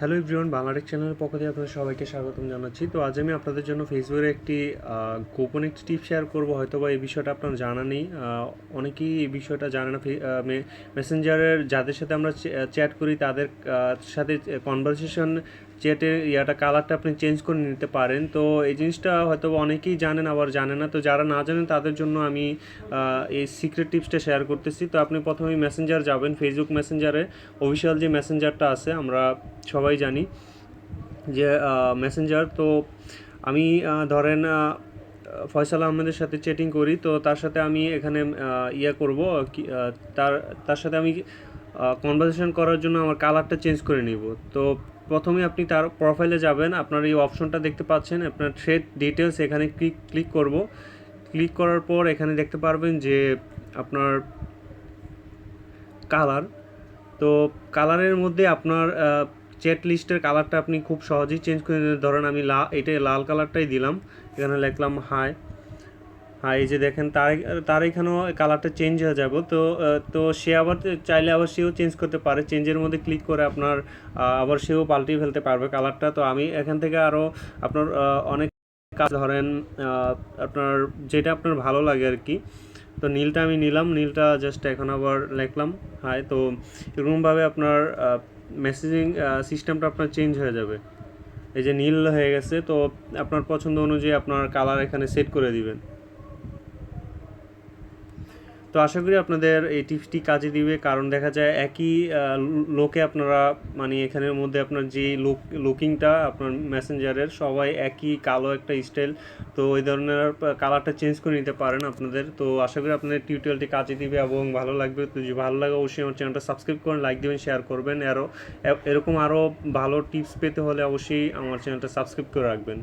Hello everyone Bangladesh চ্যানেলের পক্ষ থেকে আপনাদের সবাইকে স্বাগতম জানাচ্ছি। তো আজ আমি আপনাদের জন্য ফেসবুকে একটি গোপন একটি টিপ শেয়ার করব। হয়তো বা এই বিষয়টা আপনার জানা নেই। অনেকেই এই বিষয়টা জানে না। মেসেঞ্জারের যাদের সাথে আমরা চ্যাট করি, তাদের সাথে কনভারসেশন চ্যাটের ইয়াটা কালারটা আপনি চেঞ্জ করে নিতে পারেন। তো এই জিনিসটা হয়তো অনেকেই জানেন, আবার জানে না। তো যারা না জানেন, তাদের জন্য আমি এই সিক্রেট টিপসটা শেয়ার করতেছি। তো আপনি প্রথমে মেসেঞ্জার যাবেন ফেসবুক মেসেঞ্জারে অফিসিয়াল যে মেসেঞ্জারটা আছে, আমরা সবাই জানি যে মেসেঞ্জার তো আমি ধরেন ফয়সাল আহমেদের সাথে চ্যাটিং করি, তো তার সাথে আমি এখানে ইয়ে করব তার তার সাথে আমি কনভারসেশন করার জন্য আমার কালারটা চেঞ্জ করে নিব। তো প্রথমে আপনি তার প্রোফাইলে যাবেন, আপনার এই অপশনটা দেখতে পাচ্ছেন, আপনার থ্রেড ডিটেলস এখানে ক্লিক ক্লিক করব। ক্লিক করার পর এখানে দেখতে পারবেন যে, আপনার কালার তো কালারের মধ্যে আপনার চ্যাট লিস্টের কালারটা আপনি খুব সহজেই চেঞ্জ করে ধরেন আমি লা এটা লাল কালারটাই দিলাম। এখানে লিখলাম হাই হাই যে দেখেন, তার তার এখানেও কালারটা চেঞ্জ হয়ে যাবে। তো তো সে আবার চাইলে আবার সেও চেঞ্জ করতে পারে। চেঞ্জের মধ্যে ক্লিক করে আপনার আবার সেও পাল্টিয়ে ফেলতে পারবে কালারটা তো আমি এখান থেকে আরও আপনার অনেক কাজ ধরেন আপনার যেটা আপনার ভালো লাগে আর কি। তো নীলটা আমি নিলাম। নীলটা জাস্ট এখন আবার লিখলাম। হাই তো এরকমভাবে আপনার মেসেজিং সিস্টেমটা আপনার চেঞ্জ হয়ে যাবে। এই যে নীল হয়ে গেছে, তো আপনার পছন্দ অনুযায়ী আপনার কালার এখানে সেট করে দিবেন। তো আশা করি আপনাদের এই টিপসটি কাজে দিবে, কারণ দেখা যায় একই লোকে আপনারা মানে এখানের মধ্যে আপনার যে লুক, লুকিংটা আপনার মেসেঞ্জারের, সবাই একই কালো একটা স্টাইল, তো ওই ধরনের কালারটা চেঞ্জ করে নিতে পারেন আপনাদের। তো আশা করি আপনাদের টিউটোরিয়ালটি কাজে দিবে এবং ভালো লাগবে। তো যদি ভালো লাগে, অবশ্যই আমার চ্যানেলটা সাবস্ক্রাইব করেন, লাইক দেবেন, শেয়ার করবেন। আরও এরকম আরও ভালো টিপস পেতে হলে অবশ্যই আমার চ্যানেলটা সাবস্ক্রাইব করে রাখবেন।